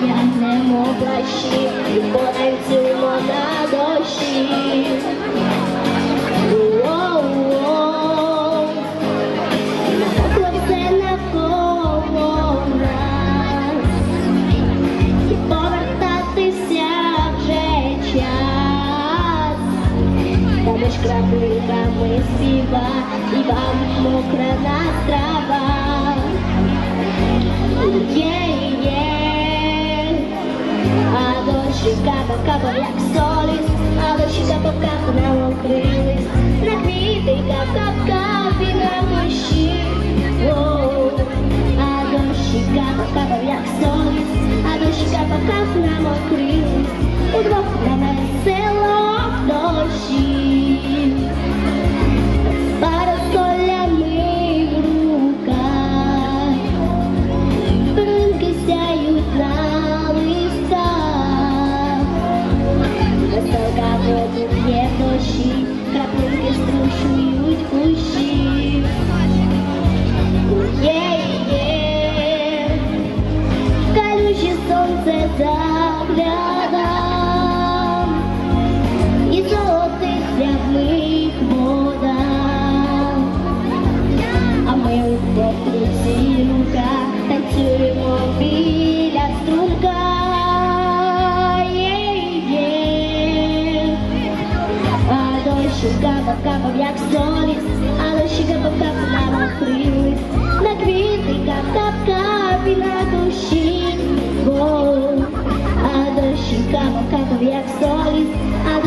Тягнемо плащі і потанцюємо на дощі. Повертатися вже час. Та між краплинками співа і вам мокра настрава. Yeah. А дощі капав, капав, як соліс, а дощі капав, сонце загляда, і золотих. А ми у рука танцюємо біля. А дощі капав, капав, як соліс, а дощі капав, капав, нам окрились. На квіти кап, кап, кап і на душі. Капав, капав, як соліс, а